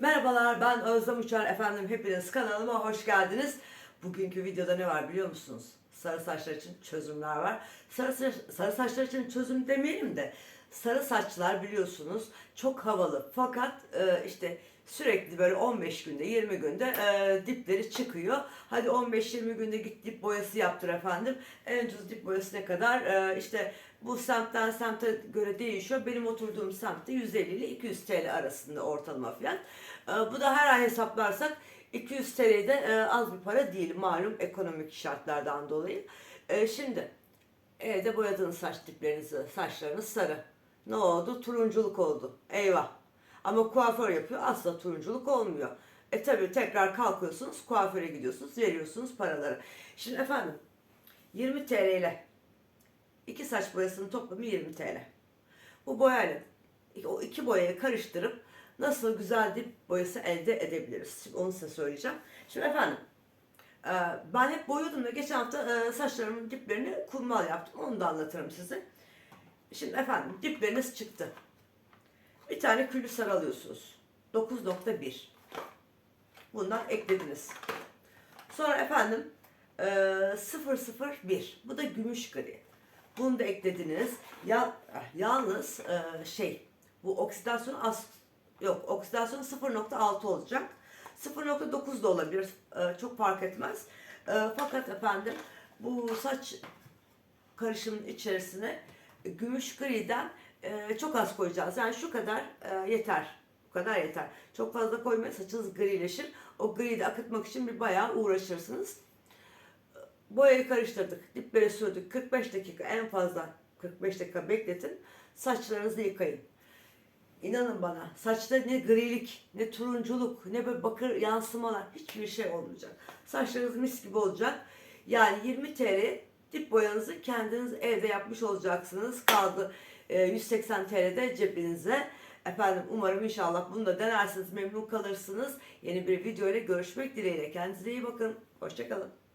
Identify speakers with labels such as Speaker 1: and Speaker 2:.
Speaker 1: Merhabalar ben Özlem Uçar efendim hepiniz kanalıma hoş geldiniz. Bugünkü videoda ne var biliyor musunuz? Sarı saçlar için çözümler var. Sarı, sarı saçlar için çözüm demeyelim de sarı saçlar biliyorsunuz çok havalı fakat e, işte sürekli böyle 15 günde 20 günde e, dipleri çıkıyor. Hadi 15-20 günde git dip boyası yaptır efendim. En ucuz dip boyası ne kadar? E, işte bu semtten semte göre değişiyor. Benim oturduğum semtte 150 ile 200 TL arasında ortalama fiyat. E, bu da her ay hesaplarsak 200 TL de e, az bir para değil malum ekonomik şartlardan dolayı. E, şimdi evde boyadığınız saç diplerinizi, saçlarınız sarı. Ne oldu? Turunculuk oldu. Eyvah. Ama kuaför yapıyor asla turunculuk olmuyor. E tabi tekrar kalkıyorsunuz kuaföre gidiyorsunuz veriyorsunuz paraları. Şimdi efendim 20 TL ile iki saç boyasının toplamı 20 TL. Bu boyayla o iki boyayı karıştırıp nasıl güzel dip boyası elde edebiliriz? Şimdi onu size söyleyeceğim. Şimdi efendim e, ben hep boyuyordum da geçen hafta e, saçlarımın diplerini kurmal yaptım. Onu da anlatırım size. Şimdi efendim dipleriniz çıktı. Bir tane küllü sarı alıyorsunuz. 9.1. Bundan eklediniz. Sonra efendim e, 001. Bu da gümüş gri. Bunu da eklediniz. Ya, yalnız e, şey bu oksidasyon az yok oksidasyon 0.6 olacak. 0.9 da olabilir. E, çok fark etmez. E, fakat efendim bu saç karışımın içerisine gümüş griden e, çok az koyacağız. Yani şu kadar e, yeter. Bu kadar yeter. Çok fazla koymayın saçınız grileşir. O griyi de akıtmak için bir bayağı uğraşırsınız. Boyayı karıştırdık. Diplere sürdük. 45 dakika en fazla 45 dakika bekletin. Saçlarınızı yıkayın. İnanın bana saçta ne grilik, ne turunculuk, ne böyle bakır yansımalar hiçbir şey olmayacak. Saçlarınız mis gibi olacak. Yani 20 TL dip boyanızı kendiniz evde yapmış olacaksınız. Kaldı e, 180 TL de cebinize. Efendim umarım inşallah bunu da denersiniz memnun kalırsınız. Yeni bir video ile görüşmek dileğiyle. Kendinize iyi bakın. Hoşçakalın.